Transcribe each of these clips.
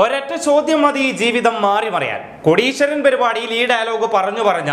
ഒരൊറ്റ ചോദ്യം മതി ജീവിതം മാറി മറിയാൻ. കൊടീശ്വരൻ പരിപാടിയിൽ ഈ ഡയലോഗ് പറഞ്ഞു പറഞ്ഞ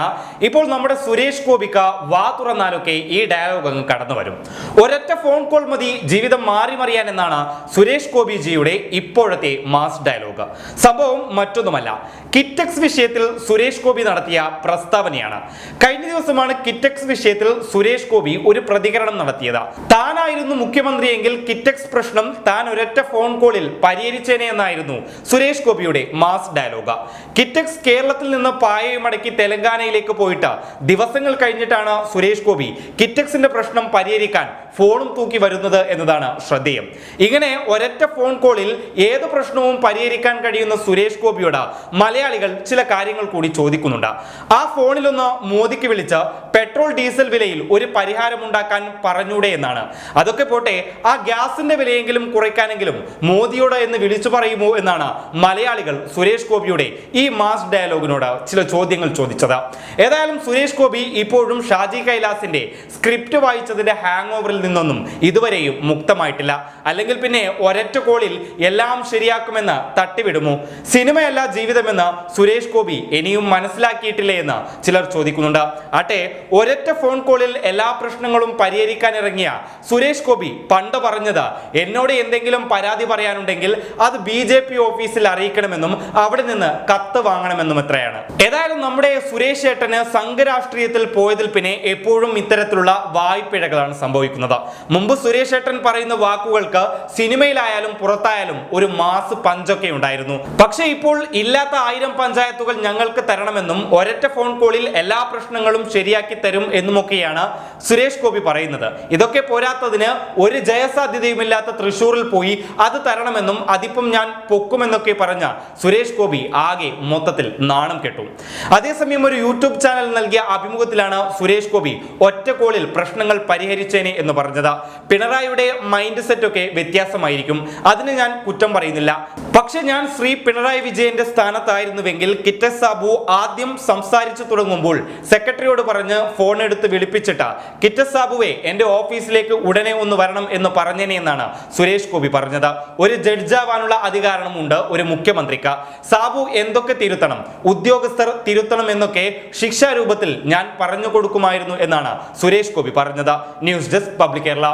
ഇപ്പോൾ നമ്മുടെ സുരേഷ് ഗോപിക്ക വാ തുറന്നാലൊക്കെ ഈ ഡയലോഗ് അങ്ങ് കടന്നു വരും. ഒരൊറ്റ ഫോൺ കോൾ മതി ജീവിതം മാറി മറിയാൻ എന്നാണ് സുരേഷ് ഗോപിജിയുടെ ഇപ്പോഴത്തെ മാസ് ഡയലോഗ് സംഭവം മറ്റൊന്നുമല്ല. കിറ്റക്സ് വിഷയത്തിൽ സുരേഷ് ഗോപി നടത്തിയ പ്രസ്താവനയാണ്. കഴിഞ്ഞ ദിവസമാണ് കിറ്റക്സ് വിഷയത്തിൽ സുരേഷ് ഗോപി ഒരു പ്രതികരണം നടത്തിയത്. താനായിരുന്നു മുഖ്യമന്ത്രിയെങ്കിൽ കിറ്റക്സ് പ്രശ്നം താൻ ഒരൊറ്റ ഫോൺ കോളിൽ പരിഹരിച്ചേനെ എന്നായിരുന്നു. സുരേഷ് ഗോപിയുടെ മാസ് ഡയലോഗ. കിറ്റക്സ് കേരളത്തിൽ നിന്ന് പായയും അടക്കി തെലങ്കാനയിലേക്ക് പോയിട്ട് ദിവസങ്ങൾ കഴിഞ്ഞിട്ടാണ് സുരേഷ് ഗോപി കിറ്റക്സിന്റെ പ്രശ്നം പരിഹരിക്കാൻ ഫോണും തൂക്കി വരുന്നത് എന്നതാണ് ശ്രദ്ധേയം. ഇങ്ങനെ ഒരൊറ്റ ഫോൺ കോളിൽ ഏത് പ്രശ്നവും പരിഹരിക്കാൻ കഴിയുന്ന സുരേഷ് ഗോപിയോട് മലയാളികൾ ചില കാര്യങ്ങൾ കൂടി ചോദിക്കുന്നുണ്ട്. ആ ഫോണിലൊന്ന് മോദിക്ക് വിളിച്ച് പെട്രോൾ ഡീസൽ വിലയിൽ ഒരു പരിഹാരമുണ്ടാക്കാൻ പറഞ്ഞൂടെ എന്നാണ്. അതൊക്കെ പോട്ടെ ആ ഗ്യാസിന്റെ വിലയെങ്കിലും കുറയ്ക്കാനെങ്കിലും മോദിയോട് എന്ന് വിളിച്ചു പറയുമോ എന്നാണ് മലയാളികൾ സുരേഷ് ഗോപിയുടെ ഈ മാസ് ഡയലോഗിനോട് ചില ചോദ്യങ്ങൾ ചോദിച്ചത്. ഏതായാലും സുരേഷ് ഗോപി ഇപ്പോഴും ഷാജി കൈലാസിന്റെ സ്ക്രിപ്റ്റ് വായിച്ചതിന്റെ ഹാങ് ഓവറിൽ നിന്നൊന്നും ഇതുവരെയും മുക്തമായിട്ടില്ല. അല്ലെങ്കിൽ പിന്നെ ഒരൊറ്റ കോളിൽ എല്ലാം ശരിയാക്കുമെന്ന് തട്ടിവിടുമോ? സിനിമയല്ല ജീവിതമെന്ന് സുരേഷ് ഗോപി ഇനിയും മനസ്സിലാക്കിയിട്ടില്ലേ എന്ന് ചിലർ ചോദിക്കുന്നുണ്ട്. ആട്ടെ ഒരൊറ്റ ഫോൺ കോളിൽ എല്ലാ പ്രശ്നങ്ങളും പരിഹരിക്കാൻ ഇറങ്ങിയ സുരേഷ് ഗോപി പണ്ട് പറഞ്ഞത് എന്നോട് എന്തെങ്കിലും പരാതി പറയാനുണ്ടെങ്കിൽ അത് ബി ജെ പി ഓഫീസിൽ അറിയിക്കണമെന്നും അവിടെ നിന്ന് കത്ത് വാങ്ങണമെന്നും എത്രയാണ് ഏതായാലും നമ്മുടെ സുരേഷ് ഏട്ടന് സംഘരാഷ്ട്രീയത്തിൽ പോയതിൽ പിന്നെ എപ്പോഴും ഇത്തരത്തിലുള്ള വായ്പിഴകളാണ് സംഭവിക്കുന്നത്. മുമ്പ് സുരേഷ് ഏട്ടൻ പറയുന്ന വാക്കുകൾക്ക് സിനിമയിലായാലും പുറത്തായാലും ഒരു മാസ് പഞ്ചൊക്കെ ഉണ്ടായിരുന്നു. പക്ഷെ ഇപ്പോൾ ഇല്ലാത്ത ആയിരം പഞ്ചായത്തുകൾ ഞങ്ങൾക്ക് തരണമെന്നും ഒരൊറ്റ ഫോൺ കോളിൽ എല്ലാ പ്രശ്നങ്ങളും ശരിയാക്കി തരും എന്നുമൊക്കെയാണ് സുരേഷ് ഗോപി പറയുന്നത്. ഇതൊക്കെ പോരാത്തതിന് ഒരു ജയസാധ്യതയുമില്ലാത്ത തൃശൂരിൽ പോയി അത് തരണമെന്നും അതിപ്പം ഞാൻ പൊക്കുമെന്നൊക്കെ പറഞ്ഞ സുരേഷ് ഗോപി ആകെ മൊത്തത്തിൽ നാണം കെട്ടു. അതേസമയം ഒരു യൂട്യൂബ് ചാനൽ നൽകിയ അഭിമുഖത്തിലാണ് സുരേഷ് ഗോപി ഒറ്റ കോളിൽ പ്രശ്നങ്ങൾ പരിഹരിച്ചേനെ എന്ന് പറഞ്ഞത്. പിണറായിയുടെ മൈൻഡ് സെറ്റ് ഒക്കെ വ്യത്യാസമായിരിക്കും. അതിന് ഞാൻ കുറ്റം പറയുന്നില്ല. പക്ഷെ ഞാൻ ശ്രീ പിണറായി വിജയന്റെ സ്ഥാനത്തായിരുന്നുവെങ്കിൽ കിറ്റസ് സാബു ആദ്യം സംസാരിച്ചു തുടങ്ങുമ്പോൾ സെക്രട്ടറിയോട് പറഞ്ഞ് ഫോൺ എടുത്ത് വിളിപ്പിച്ചിട്ട കിറ്റസ് സാബുവെ എന്റെ ഓഫീസിലേക്ക് ഉടനെ ഒന്ന് വരണം എന്ന് പറഞ്ഞേനെ എന്നാണ് സുരേഷ് ഗോപി പറഞ്ഞത്. ഒരു ജഡ്ജാവാനുള്ള അധികാരമുണ്ട് ഒരു മുഖ്യമന്ത്രിക്ക്. സാബു എന്തൊക്കെ തിരുത്തണം? ഉദ്യോഗസ്ഥർ തിരുത്തണം എന്നൊക്കെ ശിക്ഷാരൂപത്തിൽ ഞാൻ പറഞ്ഞു കൊടുക്കുമായിരുന്നു എന്നാണ് സുരേഷ് ഗോപി പറഞ്ഞത്. News desk public Kerala.